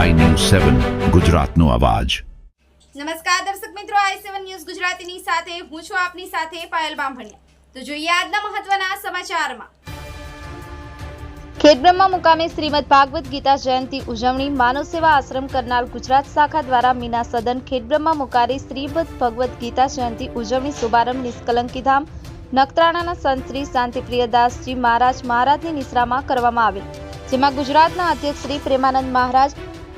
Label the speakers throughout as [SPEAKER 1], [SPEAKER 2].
[SPEAKER 1] સેવન ગુજરાતનો અવાજ.
[SPEAKER 2] નમસ્કાર દર્શક મિત્રો આઈ સેવન ન્યૂઝ ગુજરાતીની સાથે હું છું આપની સાથે પાયલ બામભણિયા. તો જોઈએ આજના મહત્વના સમાચારમાં. ખેડબ્રહ્મા મુકામે શ્રીમદ ભાગવત ગીતા જયંતિ ઉજવણી માનવ સેવા આશ્રમ કરનાર ગુજરાત શાખા દ્વારા મીના સદન ખેડબ્રહ્મા મુકારી શ્રીમદ ભગવત ગીતા જયંતિ ઉજવણી શુભારંભ નિષ્કલંકી ધામ નખત્રાણાના સંત શ્રી શાંતિપ્રિયદાસજી મહારાજ મહારાજની નિશ્રામાં કરવામાં આવી. જેમાં ગુજરાતના અધ્યક્ષ શ્રી પ્રેમાનંદ મહારાજ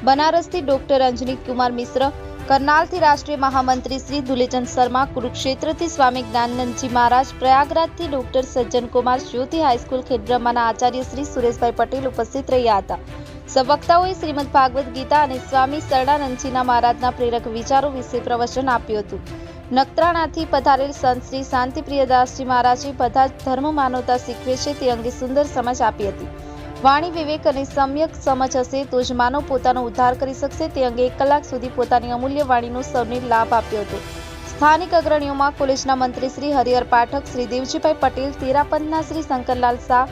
[SPEAKER 2] બનારસથી ડોક્ટર અંજની કુમાર મિશ્ર, કરનાલથી રાષ્ટ્રીય મહામંત્રી શ્રી દુલેચંદ શર્મા, કુરુક્ષેત્રથી સ્વામી જ્ઞાનંદજી મહારાજ, પ્રયાગરાજથી ડોક્ટર સજ્જન કુમાર જ્યોતિ હાઈસ્કૂલ ખેડબ્રહ્માના આચાર્ય શ્રી સુરેશભાઈ પટેલ ઉપસ્થિત રહ્યા હતા. સવક્તાઓએ શ્રીમદ ભાગવત ગીતા અને સ્વામી શરણાનંદજીના મહારાજના પ્રેરક વિચારો વિશે પ્રવચન આપ્યું હતું. નખત્રાણાથી પધારેલ સંત શ્રી શાંતિપ્રિયદાસજી મહારાજે બધા ધર્મ માનવતા શીખવે છે તે અંગે સુંદર સમજ આપી હતી. વાણી વિવેક અને સમ્યક સમજ હશે તો જ માનવ પોતાનો ઉદ્ધાર કરી શકશે. તે અંગે એક કલાક સુધી પોતાની અમૂલ્ય વાણીનો સૌને લાભ આપ્યો હતો. સ્થાનિક અગ્રણીઓમાં કોલેજના મંત્રી શ્રી હરિહર પાઠક શ્રી દેવજીભાઈ પટેલ, તેરાપંથના શ્રી શંકરલાલ શાહ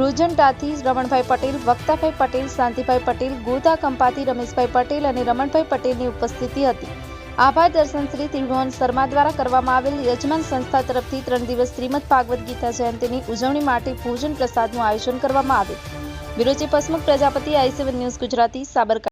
[SPEAKER 2] રોજનટાથી રમણભાઈ પટેલ, વક્તાભાઈ પટેલ, શાંતિભાઈ પટેલ ગોતા કંપાથી રમેશભાઈ પટેલ અને રમણભાઈ પટેલની ઉપસ્થિતિ હતી. આભાર દર્શન શ્રી ત્રિભુવન શર્મા દ્વારા કરવામાં આવેલ યજમાન સંસ્થા તરફથી ત્રણ દિવસ શ્રીમદ ભાગવત ગીતા જયંતિની ઉજવણી માટે ભોજન પ્રસાદનું આયોજન કરવામાં આવ્યું. વિરોચી પસમુખ પ્રજાપતિ આઈ ન્યૂઝ ગુજરાતી, સાબરકાંઠા.